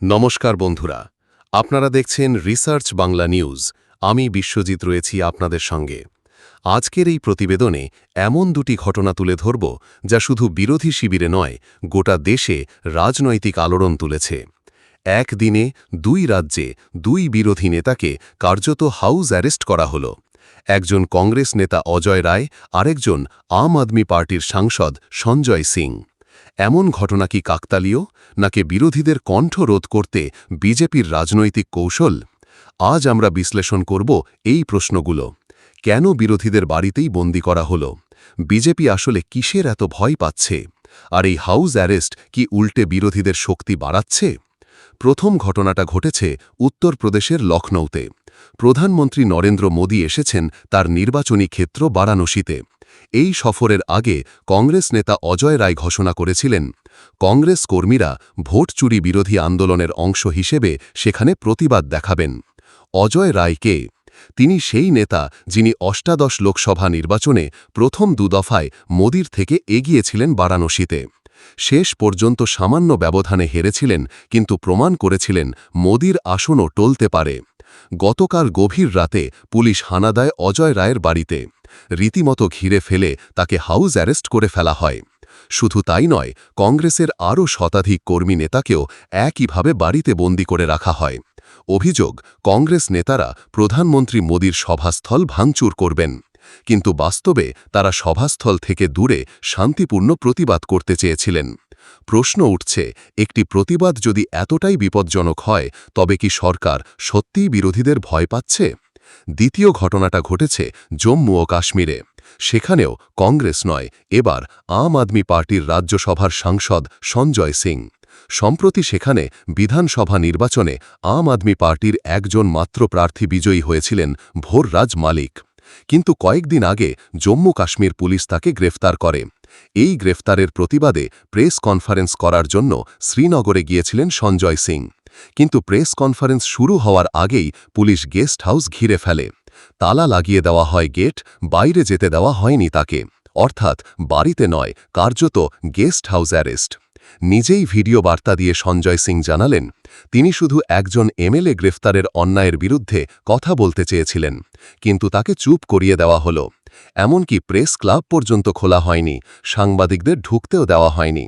নমস্কার বন্ধুরা, আপনারা দেখছেন রিসার্চ বাংলা নিউজ। আমি বিশ্বজিৎ রয়েছি আপনাদের সঙ্গে। আজকের এই প্রতিবেদনে এমন দুটি ঘটনা তুলে ধরব যা শুধু বিরোধী শিবিরে নয়, গোটা দেশে রাজনৈতিক আলোড়ন তুলেছে। এক দিনে দুই রাজ্যে দুই বিরোধী নেতাকে কার্যত হাউস অ্যারেস্ট করা হল। একজন কংগ্রেস নেতা অজয় রায়, আরেকজন আম আদমি পার্টির সাংসদ সঞ্জয় সিং। এমন ঘটনা কি কাকতালীয়, নাকি বিরোধীদের কণ্ঠ রোধ করতে বিজেপির রাজনৈতিক কৌশল? আজ আমরা বিশ্লেষণ করব এই প্রশ্নগুলো। কেন বিরোধীদের বাড়িতেই বন্দি করা হল? বিজেপি আসলে কিসের এত ভয় পাচ্ছে? আর এই হাউস অ্যারেস্ট কি উল্টে বিরোধীদের শক্তি বাড়াচ্ছে? প্রথম ঘটনাটা ঘটেছে উত্তরপ্রদেশের লখনৌতে প্রধানমন্ত্রী নরেন্দ্র মোদী এসেছেন তার নির্বাচনী ক্ষেত্র বারাণসীতে। এই সফরের আগে কংগ্রেস নেতা অজয় রায় ঘোষণা করেছিলেন, কংগ্রেস কর্মীরা ভোট চুরি বিরোধী আন্দোলনের অংশ হিসেবে সেখানে প্রতিবাদ দেখাবেন। অজয় রায়কে, তিনি সেই নেতা যিনি অষ্টাদশ লোকসভা নির্বাচনে প্রথম দুদফায় মোদির থেকে এগিয়েছিলেন বারাণসীতে। শেষ পর্যন্ত সামান্য ব্যবধানে হেরেছিলেন, কিন্তু প্রমাণ করেছিলেন মোদির আসনও টলতে পারে। গতকাল গভীর রাতে পুলিশ হানা দেয় অজয় রায়ের বাড়িতে। রীতিমতো ঘিরে ফেলে তাকে হাউস অ্যারেস্ট করে ফেলা হয়। শুধু তাই নয়, কংগ্রেসের আরও শতাধিক কর্মী নেতাকেও একইভাবে বাড়িতে বন্দি করে রাখা হয়। অভিযোগ, কংগ্রেস নেতারা প্রধানমন্ত্রী মোদীর সভাস্থল ভাঙচুর করবেন। কিন্তু বাস্তবে তারা সভাস্থল থেকে দূরে শান্তিপূর্ণ প্রতিবাদ করতে চেয়েছিলেন। প্রশ্ন উঠছে, একটি প্রতিবাদ যদি এতটাই বিপজ্জনক হয়, তবে কি সরকার সত্যিই বিরোধীদের ভয় পাচ্ছে? দ্বিতীয় ঘটনাটা ঘটেছে জম্মু ও কাশ্মীরে। সেখানেও কংগ্রেস নয়, এবার আম আদমি পার্টির রাজ্যসভার সাংসদ সঞ্জয় সিং। সম্প্রতি সেখানে বিধানসভা নির্বাচনে আম আদমি পার্টির একজন মাত্র প্রার্থী বিজয়ী হয়েছিলেন ভোররাজ মালিক। কিন্তু কয়েকদিন আগে জম্মু কাশ্মীর পুলিশ তাকে গ্রেফতার করে। এই গ্রেফতারের প্রতিবাদে প্রেস কনফারেন্স করার জন্য শ্রীনগরে গিয়েছিলেন সঞ্জয় সিং। কিন্তু প্রেস কনফারেন্স শুরু হওয়ার আগেই পুলিশ গেস্ট হাউস ঘিরে ফেলে। তালা লাগিয়ে দেওয়া হয় গেট, বাইরে যেতে দেওয়া হয়নি তাকে। অর্থাৎ বাড়িতে নয়, কার্যত গেস্ট হাউস অ্যারেস্ট। নিজেই ভিডিও বার্তা দিয়ে সঞ্জয় সিং জানালেন, তিনি শুধু একজন এমএলএ গ্রেফতারের অন্যায়ের বিরুদ্ধে কথা বলতে চেয়েছিলেন, কিন্তু তাকে চুপ করিয়ে দেওয়া হল। এমনকি প্রেস ক্লাব পর্যন্ত খোলা হয়নি, সাংবাদিকদের ঢুকতেও দেওয়া হয়নি।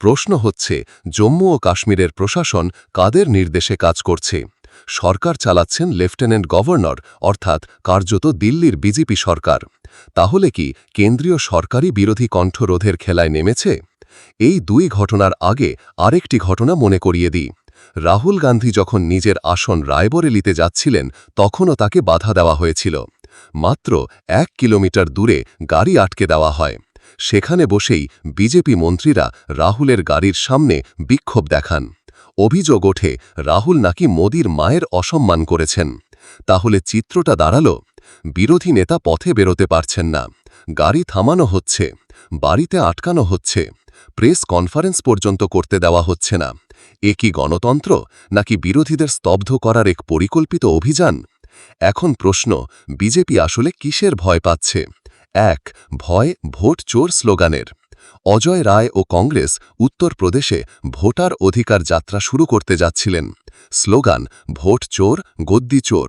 প্রশ্ন হচ্ছে, জম্মু ও কাশ্মীরের প্রশাসন কাদের নির্দেশে কাজ করছে? সরকার চালাচ্ছেন লেফটেন্যান্ট গভর্নর, অর্থাৎ কার্যত দিল্লির বিজেপি সরকার। তাহলে কি কেন্দ্রীয় সরকারি বিরোধী কণ্ঠরোধের খেলায় নেমেছে? এই দুই ঘটনার আগে আরেকটি ঘটনা মনে করিয়ে দিই। রাহুল গান্ধী যখন নিজের আসন রায়বরেলিতে যাচ্ছিলেন, তখনও তাকে বাধা দেওয়া হয়েছিল। মাত্র এক কিলোমিটার দূরে গাড়ি আটকে দেওয়া হয়। সেখানে বসেই বিজেপি মন্ত্রীরা রাহুলের গাড়ির সামনে বিক্ষোভ দেখান। অভিযোগ ওঠে, রাহুল নাকি মোদির মায়ের অসম্মান করেছেন। তাহলে চিত্রটা দাঁড়াল। বিরোধী নেতা পথে বেরোতে পারছেন না। গাড়ি থামানো হচ্ছে, বাড়িতে আটকানো হচ্ছে, প্রেস কনফারেন্স পর্যন্ত করতে দেওয়া হচ্ছে না। এ কি গণতন্ত্র, নাকি বিরোধীদের স্তব্ধ করার এক পরিকল্পিত অভিযান? এখন প্রশ্ন, বিজেপি আসলে কিসের ভয় পাচ্ছে? এক, ভয়, ভোট চোর স্লোগানের। অজয় রায় ও কংগ্রেস উত্তরপ্রদেশে ভোটার অধিকার যাত্রা শুরু করতে যাচ্ছিলেন। স্লোগান, ভোট চোর, গদ্দি চোর।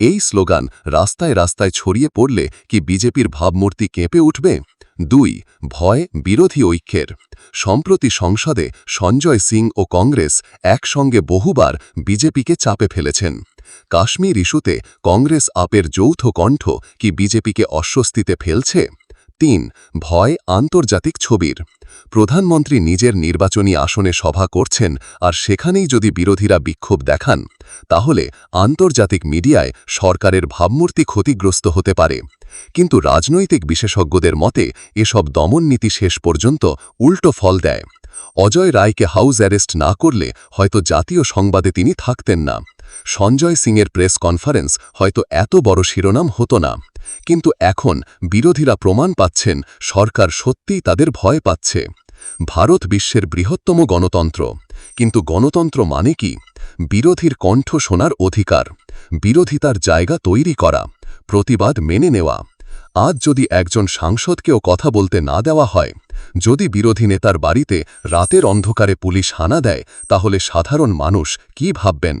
এই স্লোগান রাস্তায় রাস্তায় ছড়িয়ে পড়লে কি বিজেপির ভাবমূর্তি কেঁপে উঠবে? দুই, ভয়, বিরোধী ঐক্যের। সম্প্রতি সংসদে সঞ্জয় সিং ও কংগ্রেস একসঙ্গে বহুবার বিজেপিকে চাপে ফেলেছেন। কাশ্মীর ইস্যুতে কংগ্রেস আপের যৌথ কণ্ঠ কি বিজেপিকে অস্বস্তিতে ফেলছে? তিন, ভয় আন্তর্জাতিক ছবির। প্রধানমন্ত্রী নিজের নির্বাচনী আসনে সভা করছেন আর সেখানেই যদি বিরোধীরা বিক্ষোভ দেখান, তাহলে আন্তর্জাতিক মিডিয়ায় সরকারের ভাবমূর্তি ক্ষতিগ্রস্ত হতে পারে। কিন্তু রাজনৈতিক বিশেষজ্ঞদের মতে, এসব দমন নীতি শেষ পর্যন্ত উল্টো ফল দেয়। অজয় রায়কে হাউস অ্যারেস্ট না করলে হয়তো জাতীয় সংবাদে তিনি থাকতেন না। সঞ্জয় সিংয়ের প্রেস কনফারেন্স হয়তো এত বড় শিরোনাম হতো না। কিন্তু এখন বিরোধীরা প্রমাণ পাচ্ছেন সরকার সত্যিই তাদের ভয় পাচ্ছে। ভারত বিশ্বের বৃহত্তম গণতন্ত্র। কিন্তু গণতন্ত্র মানে কি? বিরোধীর কণ্ঠ শোনার অধিকার। বিরোধিতার জায়গা তৈরি করা। প্রতিবাদ মেনে নেওয়া। আজ যদি একজন সাংসদকেও কথা বলতে না দেওয়া হয়, যদি বিরোধী নেতার বাড়িতে রাতের অন্ধকারে পুলিশ হানা দেয়, তাহলে সাধারণ মানুষ কি ভাববেন?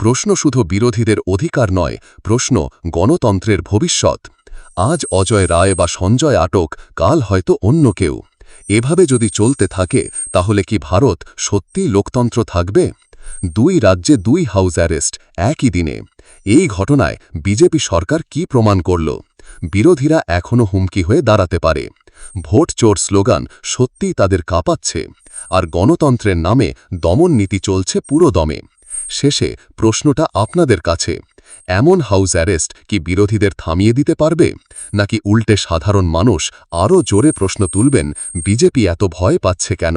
প্রশ্ন শুধু বিরোধীদের অধিকার নয়, প্রশ্ন গণতন্ত্রের ভবিষ্যৎ। আজ অজয় রায় বা সঞ্জয় আটক, কাল হয়তো অন্য কেউ। এভাবে যদি চলতে থাকে, তাহলে কি ভারত সত্যিই লোকতন্ত্র থাকবে? দুই রাজ্যে দুই হাউস অ্যারেস্ট, একই দিনে। এই ঘটনায় বিজেপি সরকার কি প্রমাণ করল? বিরোধীরা এখনও হুমকি হয়ে দাঁড়াতে পারে। ভোট চোর স্লোগান সত্যিই তাদের কাঁপাচ্ছে, আর গণতন্ত্রের নামে দমন নীতি চলছে পুরো দমে। শেষে প্রশ্নটা আপনাদের কাছে, এমন হাউস অ্যারেস্ট কি বিরোধীদের থামিয়ে দিতে পারবে, নাকি উল্টে সাধারণ মানুষ আরও জোরে প্রশ্ন তুলবেন, বিজেপি এত ভয় পাচ্ছে কেন?